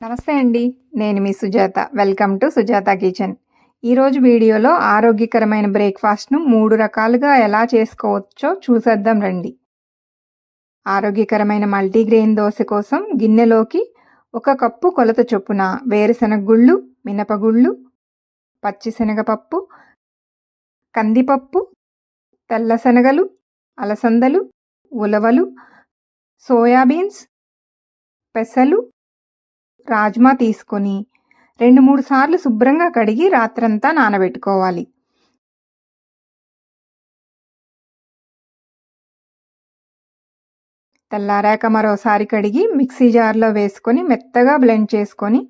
నమస్తే అండి నేను మీ Sujatha. Welcome to Sujatha kitchen ఈరోజు వీడియోలో ఆరోగ్యకరమైన బ్రేక్ఫాస్ట్ను మూడు రకాలుగా ఎలా చేసుకోవచ్చో చూసేద్దాం రండి. ఆరోగ్యకరమైన మల్టీగ్రెయిన్ దోశ కోసం గిన్నెలోకి ఒక కప్పు కొలత చొప్పున వేరుశనగ గుళ్ళు మినపగుళ్ళు పచ్చిశనగపప్పు కందిపప్పు తెల్లశనగలు అలసందలు ఉలవలు సోయాబీన్స్ పెసలు రాజ్మా తీసుకొని రెండు మూడు సార్లు శుభ్రంగా కడిగి రాత్రంతా నానబెట్టుకోవాలి. తెల్లారాక మరోసారి కడిగి మిక్సీ జార్లో వేసుకొని మెత్తగా బ్లెండ్ చేసుకొని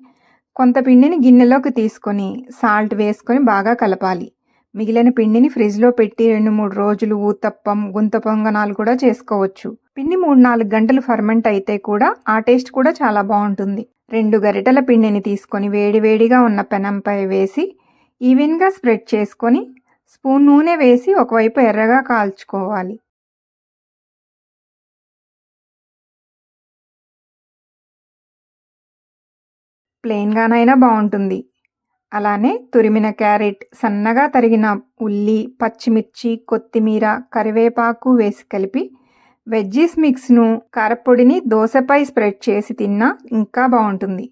కొంత పిండిని గిన్నెలోకి తీసుకొని సాల్ట్ వేసుకొని బాగా కలపాలి. మిగిలిన పిండిని ఫ్రిడ్జ్లో పెట్టి రెండు మూడు రోజులు ఊతప్పం గుంత పొంగనాలు కూడా చేసుకోవచ్చు. పిండి మూడు నాలుగు గంటలు ఫర్మెంట్ అయితే కూడా ఆ టేస్ట్ కూడా చాలా బాగుంటుంది. రెండు గరిటెల పిండిని తీసుకొని వేడివేడిగా ఉన్న పెనంపై వేసి ఈవెన్గా స్ప్రెడ్ చేసుకొని స్పూన్ నూనె వేసి ఒకవైపు ఎర్రగా కాల్చుకోవాలి. ప్లెయిన్గానైనా బాగుంటుంది. అలానే తురిమిన క్యారెట్ సన్నగా తరిగిన ఉల్లి పచ్చిమిర్చి కొత్తిమీర కరివేపాకు వేసి కలిపి వెజ్జీస్ మిక్స్ను కారపొడిని దోశపై స్ప్రెడ్ చేసి తిన్నా ఇంకా బాగుంటుంది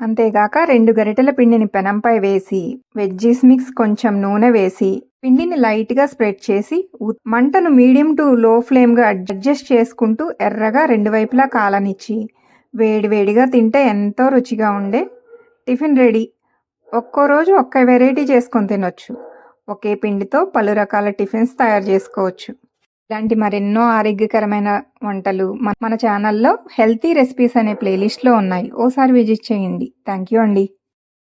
అంతేగాక రెండు గరిటెల పిండిని పెనంపై వేసి వెజ్జీస్ మిక్స్ కొంచెం నూనె వేసి పిండిని లైట్గా స్ప్రెడ్ చేసి మంటను మీడియం టు లో ఫ్లేమ్గా అడ్జస్ట్ చేసుకుంటూ ఎర్రగా రెండు వైపులా కాలనిచ్చి వేడివేడిగా తింటే ఎంతో రుచిగా ఉండే టిఫిన్ రెడీ. ఒక్కో రోజు ఒక్క వెరైటీ చేసుకొని తినొచ్చు. ఒకే పిండితో పలు రకాల టిఫిన్స్ తయారు చేసుకోవచ్చు. ఇలాంటి మరెన్నో ఆరోగ్యకరమైన వంటలు మన ఛానల్లో హెల్తీ రెసిపీస్ అనే ప్లేలిస్ట్లో ఉన్నాయి. ఓసారి విజిట్ చేయండి. థ్యాంక్ యూ అండి.